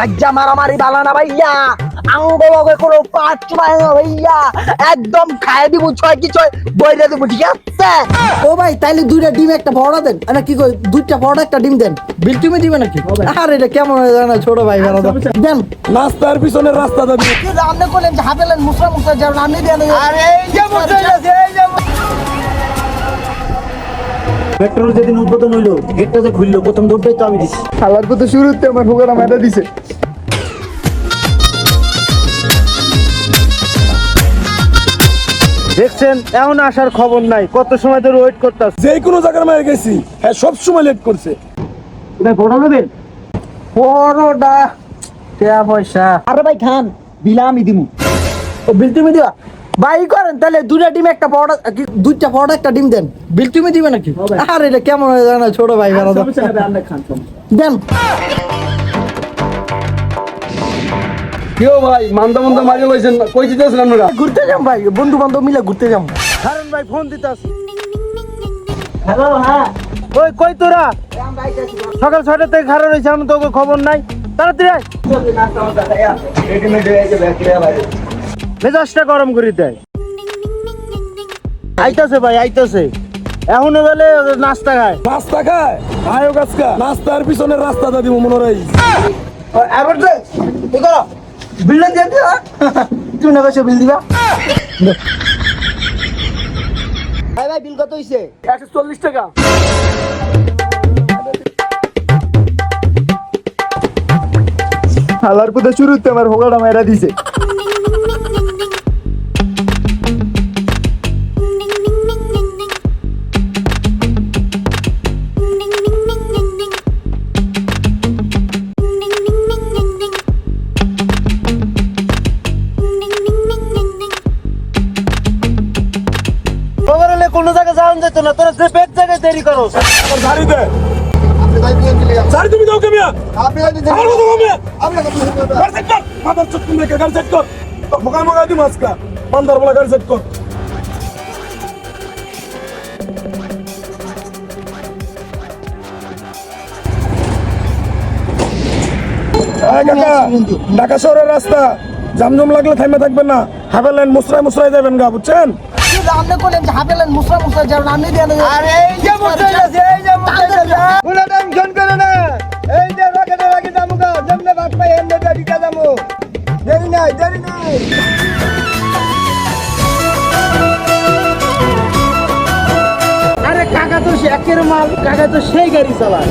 সাজ্জা মারামারি বালা না ভাইয়া। আঙ্গ লগে কোনো পাঁচ চুমায় না ভাইয়া। একদম খায় দিব ছয় কি ছয় বইরে দিব ঠিক আছে? ও ভাই তাইলে দুইটা ডিম একটা বড়া দেন। না কি কই দুইটা বড়া একটা ডিম দেন। বিল তুমি দিবে নাকি? আরে এটা কেমন হয়ে যায় না ছোট ভাই বেড়া দেন। রাস্তার পিছনে রাস্তা দাবি আপনি করলেন? যে হাফেলেন মুসরা মুসরা যাবেন আপনি দেন আরে এই যে মুসরা এই যে পেট্রোল যেদিন উদ্বোধন হইল গেটটা যে খুললো প্রথম দৌড়টাই তো আমি দিছি। খালার কথা শুরুতে আমার দিছে। দেখছেন এমন আসার খবর নাই কত সময় ধরে ওয়েট করতেছে। যে কোনো জায়গার মায়ের গেছি হ্যাঁ সব সময় লেট করছে। ভাই বড়টা টাকা পয়সা। আরে ভাই খান বিলা আমি দিমু। ও বিল তুমি দিবা? ভাই করেন তাহলে দুইটা ডিম একটা বড় কি দুইটা বড় একটা ডিম দেন বিল তুমি দিবে নাকি আরে এটা কেমন হয়ে যায় না ছোট ভাই বেড়া দেন কেউ ভাই মান্দা মান্দা মাঝে লইছেন কই আপনারা ঘুরতে যাম ভাই বন্ধু বান্ধব মিলে ঘুরতে যাম কারণ ভাই ফোন দিতে আসি হ্যালো হ্যাঁ ওই কই তোরা সকাল ছয়টা থেকে খারাপ রয়েছে আমি তোকে খবর নাই তাড়াতাড়ি আয় মেজাজটা গরম করে দেয়। আইতাছে ভাই আইতাছে। এখন বেলে নাস্তা খায়। রাস্তা খায়? আয়ো গাছকা। রাস্তার পিছনে রাস্তা দাবি মনে রাই এবার দে কি করো? বিল দিয়ে দিবা? তুমি না কইছো বিল দিবা? ভাই ভাই বিল কত হইছে? একশো চল্লিশ টাকা। হালার কথা শুরুতে আমার হোগাটা মাইরা দিছে। যেত না তোরা যে বেগ জায়গায় দেরি করো গাড়ি দে। গাড়ি তুমি দাও কেমিয়া আমার কথা কমিয়া গাড়ি সেট কর। মাদার চোখ তুমি রেখে গাড়ি সেট কর। মোকা মোকা দি মাসকা বান্দার বলা গাড়ি সেট কর। ঢাকা শহরের রাস্তা। জামজম লাগলে থাইমে থাকবেন না। হাফের লাইন মুসরাই মুসরাই যাবেন গা বুঝছেন? আপনি করলেন যে হাফেলেন মুসরা মুসরা যাবেন আপনি দেন আরে এই যে মুসরা আছে এই যে মুসরা আছে টেনশন করো না। এই যে রাখাতে রাখি যাব গা যেমনে ভাত পাই এমনি দেরি কা যাব। দেরি নাই দেরি নাই। আরে কাকা তো সে একের মাল কাকা তো সেই গাড়ি চালায়।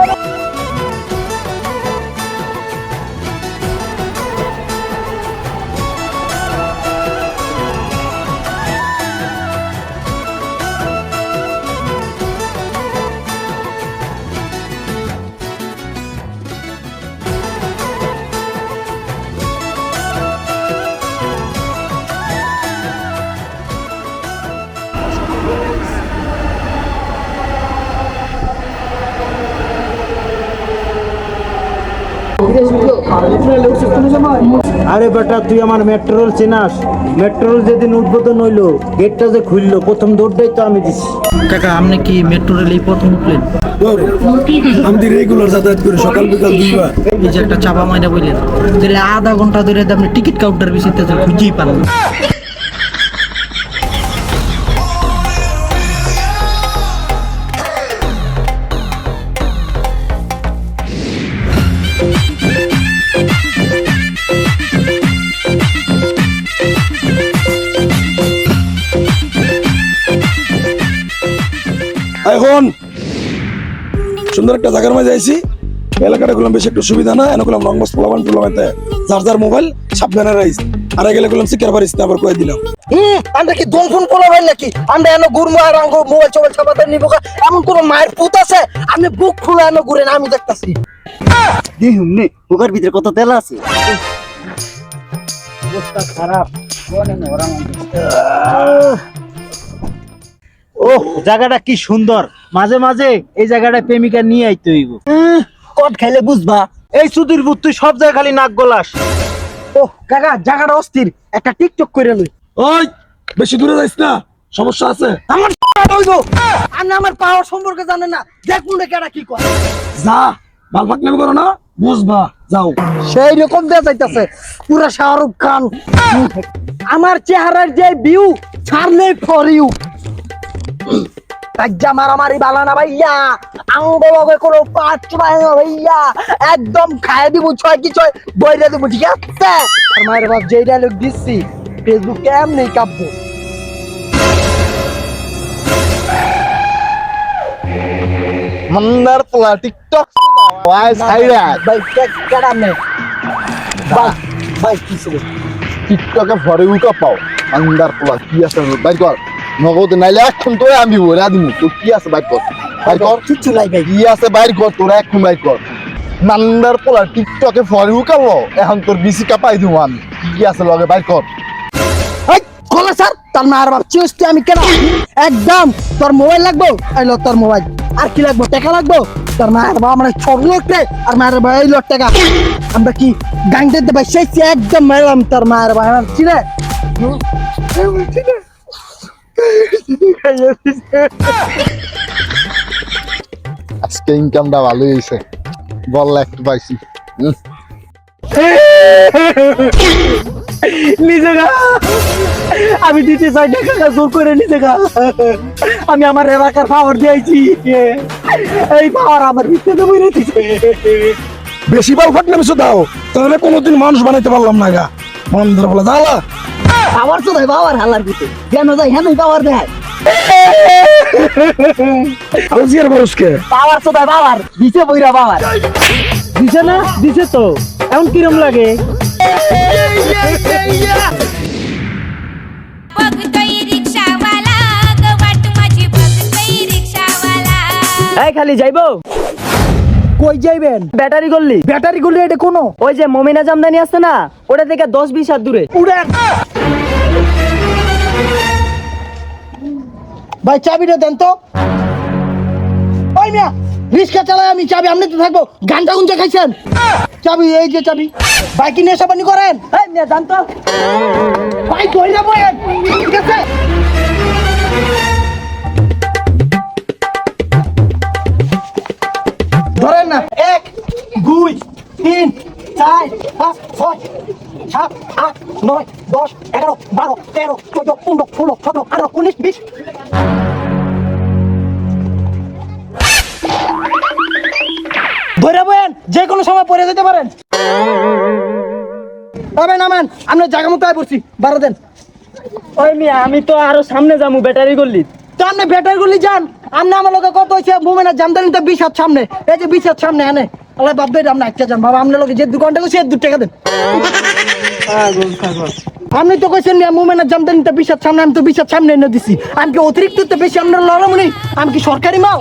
আরে বেটা তুই আমার মেট্রোল চেনাস। মেট্রোল যেদিন উদ্বোধন হইল গেটটা যে খুললো প্রথম দৌড়টাই তো আমি দিছি। কাকা আপনি কি মেট্রো এই প্রথম উঠলেন? আমি রেগুলার যাতায়াত করি সকাল বিকাল দুইবার। এই যে একটা চাপা মাইনা বললেন তাহলে আধা ঘণ্টা ধরে আপনি টিকিট কাউন্টার বিচিতে খুঁজেই পারেন এখন সুন্দর একটা জায়গার মাঝে আইছি এলাকাটা গুলাম বেশি একটু সুবিধা না এনে গুলাম রংবাস পোলাবান টুলাবাইতে যার যার মোবাইল সাবধানে রাইস আর গেলে গুলাম সিকার পারিস না আবার কয়ে দিলাম। হুম আমরা কি ফোন করা হয় নাকি? আমরা এনে গুড় মার আঙ্গ মোবাইল চোবাইল চাপাতে নিব এমন কোন মায়ের পুত আছে? আমি বুক খুলে এনে ঘুরে না আমি দেখতাছি। দেখুন নে ভিতরে কত তেল আছে? ও জায়গাটা কি সুন্দর। মাঝে মাঝে এই জায়গাটা প্রেমিকা নিয়ে আইতে হইব। কট খাইলে বুঝবা এই সুধীর বুত তুই সব জায়গায় খালি নাক গলাস। ও কাকা জায়গাটা অস্থির। একটা টিকটক করে লই। ওই বেশি দূরে যাইস না সমস্যা আছে। আমার হইব। আপনি আমার পাওয়ার সম্পর্কে জানেন না। দেখুন রে কেডা কি করে যা বাল ফাটনামি করো না বুঝবা যাও। সেই রকম দেয়া যাইতাছে। পুরা শাহরুখ খান। আমার চেহারার যে ভিউ ছাড়লে ফর ইউ কাজ্জা মারামারি বালা না ভাইয়া। আঙ্গ লগে কোনো পাঁচ না ভাইয়া। একদম খায় দিব ছয় কি ছয় বইরা দিব ঠিক আছে? আর মায়ের বাপ যেই ডায়লগ দিচ্ছি ফেসবুক কেমনি কাঁপবো। মন্দার পোলা টিকটক ওয়াই সাইরা। ভাই কেডা মে ভাই ভাই কি টিকটকে ভরে উকা পাও মন্দার পোলা কি আছে বাইর কর। নগদ নাইলে এখন তোরে আমি বলে দিমু তো কি আছে বাইর কর। বাইর কর। কিচ্ছু নাই ভাই। কি আছে বাইর কর তোরা এখন বাইর কর। মান্দার পোলা টিকটকে উকালো এখন তোর বিসি কাপাই দিমু আমি। কি আছে লগে বাইর কর। খোলা স্যার তোর মায়ের বাপ আমি কেন। একদম তোর মোবাইল লাগবো? এলো তোর মোবাইল। আর কি লাগবো টাকা লাগবো? তোর মায়ের বাবা আমরা ছোট লোক রে আর মায়ের বাবা এই লোক টাকা। আমরা কি দেবে সেই একদম মারলাম তোর মায়ের বাবা আমার চিনে আজকে ইনকামটা ভালো হয়েছে। বল একটু পাইছি। আমি দিতে চাই জোর করে নিজে গা আমি আমার এলাকার পাওয়ার দিয়েছি। এই পাওয়ার আমার ভিতরে বইরে দিছে। বেশি বাল ফাটনামি দাও তাহলে কোনোদিন মানুষ বানাইতে পারলাম না গা। মন্দার বলা জ্বালা পাওয়ার তো দেয় পাওয়ার হালার ভিতরে। কেন যায় হ্যাঁ পাওয়ার দেখ খালি যাইব? কই যাইবেন? ব্যাটারি গল্লি ব্যাটারি গল্লি এটা কোনো? ওই যে মমিনা জামদানি আছে না ওটা থেকে দশ বিশ হাত দূরে। উড়ে ভাই, চাবিটা দেন তো। ওই মিয়া, রিক্সা চালাই আমি, চাবি আপনি তো থাকব। গানটা গুনতে খাইছেন? চাবি, এই যে চাবি। ভাই, কি নেশা পানি করেন? এই মিয়া জান তো। ভাই কইরা বয়েন ঠিক আছে? ধরেন না। এক, দুই, তিন, চার, পাঁচ, ছয়, সাত, আট, নয় দশ এগারো বারো তেরো চোদ্দ পনেরো ষোলো সতেরো আঠারো উনিশ বিশ। ধরে বয়েন যে কোনো সময় পড়ে যেতে পারেন। তবে নামেন আমরা জায়গা মতো পড়ছি। বারো দেন। ওই মিয়া আমি তো আরও সামনে যাব ব্যাটারি করলি। তো আপনি ব্যাটারি গুলি যান। আপনি আমার লোকে কত হয়েছে মুমেন্টের জামদানি তো বিশ হাত সামনে। এই যে বিশ হাত সামনে এনে আল্লাহ বাপ ভাই আপনি একটা যান বাবা আপনার লোকে যে দু ঘণ্টা করছে দু টাকা দেন। আপনি তো কইছেন না মুমেন্টের জামদানি তো বিশ হাত সামনে, আমি তো বিশাল সামনে এনে দিছি। আমি কি অতিরিক্ত বেশি আপনার লড়ামনি? আমি কি সরকারি মাল?